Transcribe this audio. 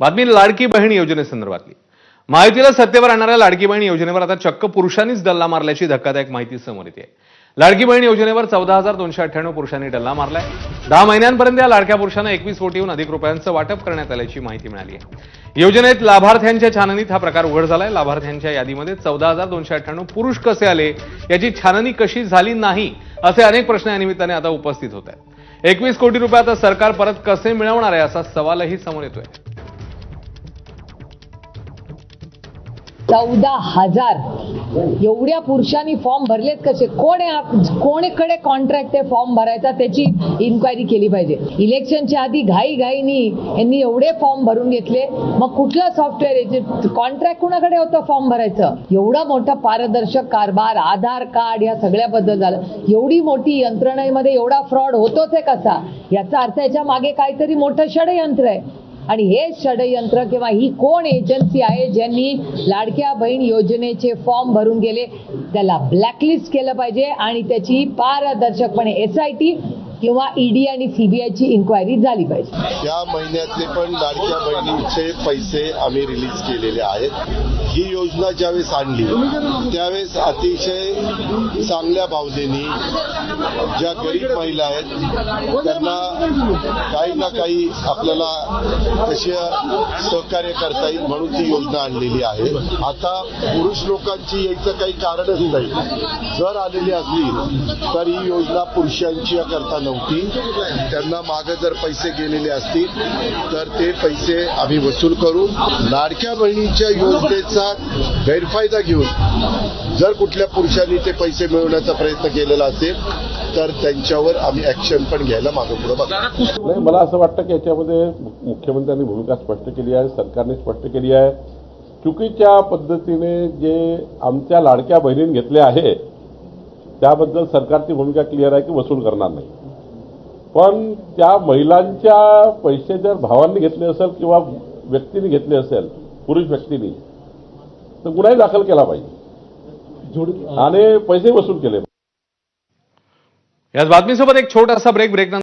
बातमी लाडकी बहीण योजनेसंदर्भातली. माहितीला सत्तेवर आणणाऱ्या लाडकी बहीण योजनेवर आता चक्क पुरुषांनीच डल्ला मारल्याची धक्कादायक माहिती समोर येते. लाडकी बहीण योजनेवर चौदा हजार दोनशे अठ्ठ्याण्णव पुरुषांनी डल्ला मारलाय. दहा महिन्यांपर्यंत या लाडक्या पुरुषांना एकवीस कोटीहून अधिक रुपयांचं वाटप करण्यात आल्याची माहिती मिळाली आहे. योजनेत लाभार्थ्यांच्या छाननीत हा प्रकार उघड झालाय. लाभार्थ्यांच्या यादीमध्ये चौदा हजार दोनशे अठ्ठ्याण्णव पुरुष कसे आले याची छाननी कशी झाली नाही असे अनेक प्रश्न या निमित्ताने आता उपस्थित होत आहेत. एकवीस कोटी रुपये आता सरकार परत कसे मिळवणार आहे असा सवालही समोर येतोय. चौदा हजार. एवढ्या पुरुषांनी फॉर्म भरलेत कसे? कोण आहे कोणीकडे कॉन्ट्रॅक्ट आहे फॉर्म भरायचा? त्याची इन्क्वायरी केली पाहिजे. इलेक्शनच्या आधी घाई घाईनी यांनी एवढे फॉर्म भरून घेतले. मग कुठलं सॉफ्टवेअर कॉन्ट्रॅक्ट कुणाकडे होतं फॉर्म भरायचं? एवढा मोठा पारदर्शक कारभार आधार कार्ड या सगळ्याबद्दल झालं. एवढी मोठी यंत्रणेमध्ये एवढा फ्रॉड होतोच आहे कसा? याचा अर्थ याच्या मागे काहीतरी मोठं षडयंत्र आहे. आणि हे षडयंत्र किंवा ही कोण एजन्सी आहे ज्यांनी लाडक्या बहीण योजनेचे फॉर्म भरून गेले त्याला ब्लॅकलिस्ट केलं पाहिजे आणि त्याची पारदर्शकपणे एस आय टी किंवा ईडी आणि सीबीआयची इन्क्वायरी झाली पाहिजे. या महिन्यातले पण लाडक्या बहिणींचे पैसे आम्ही रिलीज केलेले आहेत. ही योजना ज्यावेळेस आणली त्यावेळेस अतिशय चांगल्या भावनेनी ज्या गरीब महिला आहेत त्यांना काही ना काही आपल्याला कशी सहकार्य करता येईल म्हणून ती योजना आणलेली आहे. आता पुरुष लोकांची यायचं काही कारणच नाही. जर आलेली असली तर ही योजना पुरुषांची करता नव्हती त्यांना मागे जर पैसे गेलेले असतील तर ते पैसे आम्ही वसूल करू. लाडक्या बहिणीच्या योजनेचा गैरफायदा घेऊन जर कुठल्या पुरुषांनी ते पैसे मिळवण्याचा प्रयत्न केलेला असेल तर त्यांच्यावर आम्ही ऍक्शन पण घ्यायला मागे पुढे नाही मला असं वाटतं की याच्यामध्ये मुख्यमंत्र्यांनी भूमिका स्पष्ट केली आहे सरकारने स्पष्ट केली आहे. चुकीच्या पद्धतीने जे आमच्या लाडक्या बहिणीने घेतले आहे त्याबद्दल सरकारची भूमिका क्लिअर आहे की वसूल करणार नाही. पण त्या महिलांच्या पैसे जर भावांनी घेतले असेल किंवा व्यक्तीने घेतले असेल पुरुष व्यक्तीने तर गुन्हाही दाखल केला पाहिजे. आणि पैसे वसूल केले याच बातमीसोबत एक छोटासा ब्रेक ब्रेक